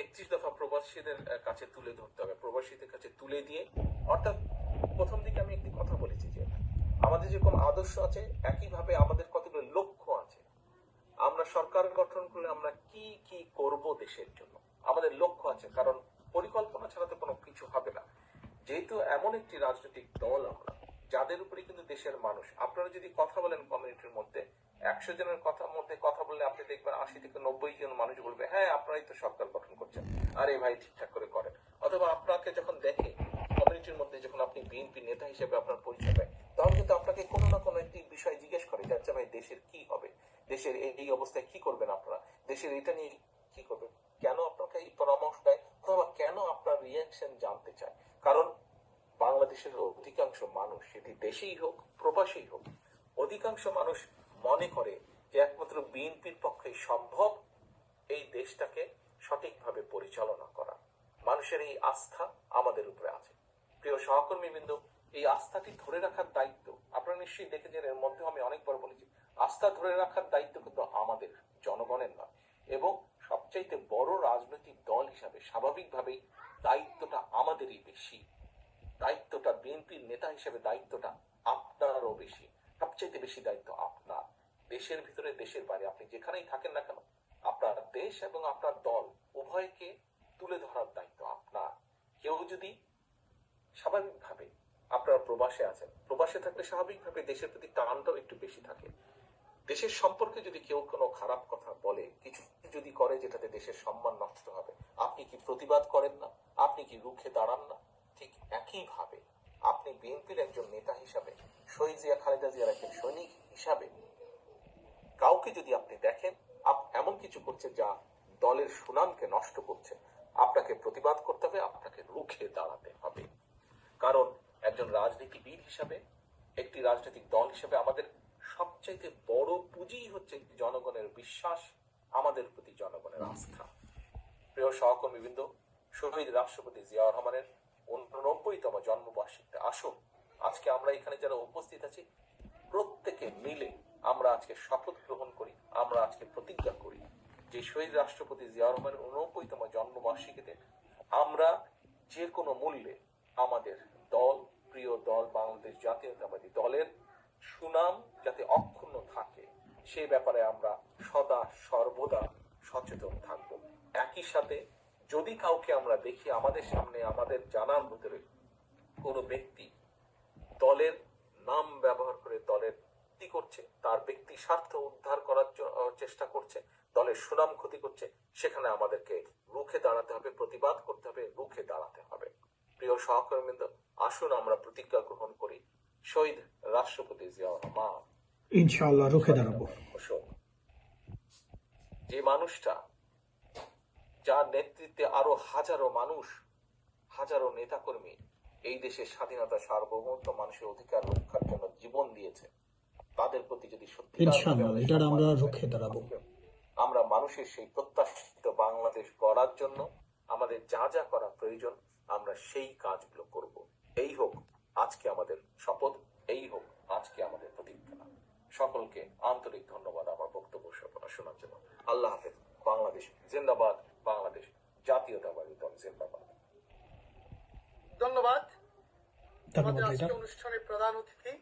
একত্রিশ দফা প্রবাসীদের কাছে তুলে ধরতে হবে। প্রবাসীদের কাছে তুলে দিয়ে, অর্থাৎ প্রথম দিকে আমি একটি কথা বলেছি যে, আমাদের যেরকম আদর্শ আছে, একইভাবে আমাদের কতগুলো লক্ষ্য আছে। আমরা সরকার গঠন করলে আমরা কি কি করব দেশের জন্য? আমাদের লক্ষ্য আছে, কারণ পরিকল্পনা ছাড়া তো কোনো কিছু হবে না। যেহেতু এমন একটি রাজনৈতিক দল আমরা, যাদের উপরে কিন্তু দেশের মানুষ। আপনারা যদি কথা বলেন কমিউনিটির মধ্যে, একশো জনের কথা মধ্যে কথা বললে আপনি দেখবেন আশি থেকে নব্বই জন মানুষ বলবে হ্যাঁ আপনারাই তো সরকার গঠন করছেন। আরে ভাই, ঠিকঠাক করে করেন। অথবা আপনাকে যখন দেখে কমিউনিটির মধ্যে যখন আপনি বিএনপি নেতা হিসেবে আপনার পরিচয় পায়, তখন কিন্তু আপনাকে কোনো না কোনো একটি বিষয় জিজ্ঞেস করে যে আচ্ছা ভাই, দেশের কি হবে? দেশের এই- অবস্থায় কি করবেন আপনারা? দেশের এটা নিয়ে কি করবেন? কেন আপনাকে এই পরামর্শ দেয়? অথবা কেন আপনার রিয়াকশন জানতে চায়? কারণ বাংলাদেশের অধিকাংশ মানুষ সেটি দেশেই হোক, প্রবাসেই হোক, অধিকাংশ মানুষ মনে করে যে একমাত্র বিএনপির পক্ষে সম্ভব এই দেশটাকে সঠিকভাবে পরিচালনা করা। মানুষের এই আস্থা আমাদের উপরে আছে। প্রিয় সহকর্মীবৃন্দ এই আস্থাটি ধরে রাখার দায়িত্ব আপনারা নিশ্চয়ই দেখেছেন, এর মধ্যে আমি অনেকবার বলেছি, আস্থা ধরে রাখার দায়িত্ব কিন্তু আমাদের জনগণের নয় এবং সবচাইতে বড় রাজনৈতিক দল হিসাবে স্বাভাবিকভাবেই দায়িত্বটা আমাদেরই বেশি। দায়িত্বটা বিএনপির নেতা হিসেবে দায়িত্বটা আপনারও বেশি, সবচাইতে বেশি দায়িত্ব আপনার। দেশের ভিতরে, দেশের বাইরে, আপনি যেখানেই থাকেন না কেন, আপনার দেশ এবং আপনার দল উভয়কে তুলে ধরার দায়িত্ব আপনার। কেউ যদি স্বাভাবিকভাবে আপনারা প্রবাসে আছেন, প্রবাসে থাকলে স্বাভাবিকভাবে দেশের প্রতি টানটাও একটু বেশি থাকে। দেশের সম্পর্কে যদি কেউ কোনো খারাপ কথা বলে, কিছু যদি করে যেটাতে দেশের সম্মান নষ্ট হবে, আপনি কি প্রতিবাদ করেন না? আপনি কি রুখে দাঁড়ান না? ঠিক একইভাবে আপনি বিএনপির একজন নেতা হিসাবে, শহীদ জিয়া খালেদা জিয়ার একজন সৈনিক হিসাবে, কাউকে যদি আপনি দেখেন কিছু করছে যা দলের সুনামকে নষ্ট করছে। আপনাকে প্রতিবাদ করতে হবে, আপনাকে রুখে দাঁড়াতে হবে। কারণ একজন রাজনীতিবিদ হিসাবে, একটি রাজনৈতিক দল হিসেবে আমাদের সবচাইতে বড় পুঁজি হচ্ছে জনগণের বিশ্বাস, আমাদের প্রতি জনগণের আস্থা। প্রিয় সহকর্মীবৃন্দ, শহীদ রাষ্ট্রপতি জিয়াউর রহমানের উননব্বইতম জন্মবার্ষিকীতে আসুন। আজকে আমরা এখানে যারা উপস্থিত আছি, প্রত্যেকে মিলে আমরা আজকে শপথ গ্রহণ করি, আমরা আজকে প্রতিজ্ঞা করি। যে শহীদ রাষ্ট্রপতি জিয়াউর রহমানের উননব্বইতম জন্মবার্ষিকীতে আমরা যে কোনো মূল্যে আমাদের দল, প্রিয় দল, বাংলাদেশ জাতীয়তাবাদী দলের সুনাম যাতে অক্ষুণ্ণ থাকে, সেই ব্যাপারে আমরা সদা সর্বদা সচেতন থাকব। একই সাথে যদি কাউকে আমরা দেখি আমাদের সামনে আমাদের জানার ভিতরে কোনো ব্যক্তি দলের নাম ব্যবহার করে দলের করছে, তার ব্যক্তি স্বার্থ উদ্ধার করার চেষ্টা করছে দলের সুনাম ক্ষতি করছে সেখানে আমাদেরকে রুখে দাঁড়াতে হবে প্রতিবাদ করতে হবে রুখে দাঁড়াতে হবে। প্রিয় সহকর্মীবৃন্দ আসুন আমরা প্রতিজ্ঞা গ্রহণ করি। শহীদ রাষ্ট্রপতি জিয়াউর রহমান। ইনশাআল্লাহ রুখে দাঁড়াবো। যে মানুষটা যার নেতৃত্বে আরও হাজারো মানুষ হাজারো নেতাকর্মী এই দেশের স্বাধীনতা সার্বভৌমত্ব মানুষের অধিকার রক্ষার জন্য জীবন দিয়েছে তাদের প্রতি যদি সত্যি ইনশাআল্লাহ আমরা রুখে দাঁড়াবো। আমরা মানুষের সেই প্রত্যাশিত বাংলাদেশ গড়ার জন্য আমাদের যা যা করা প্রয়োজন আমরা সেই কাজগুলো করব। এই হোক আজকে আমাদের শপথ এই হোক আজকে আমাদের প্রতিজ্ঞা। সকলকে আন্তরিক ধন্যবাদ আমার বক্তব্য শোনা- শোনার জন্য। আল্লাহ হাফেজ। বাংলাদেশ জিন্দাবাদ বাংলাদেশ জাতীয়তাবাদী দল জিন্দাবাদ। ধন্যবাদ। ধন্যবাদ আমাদের আজকে অনুষ্ঠানের প্রধান অতিথি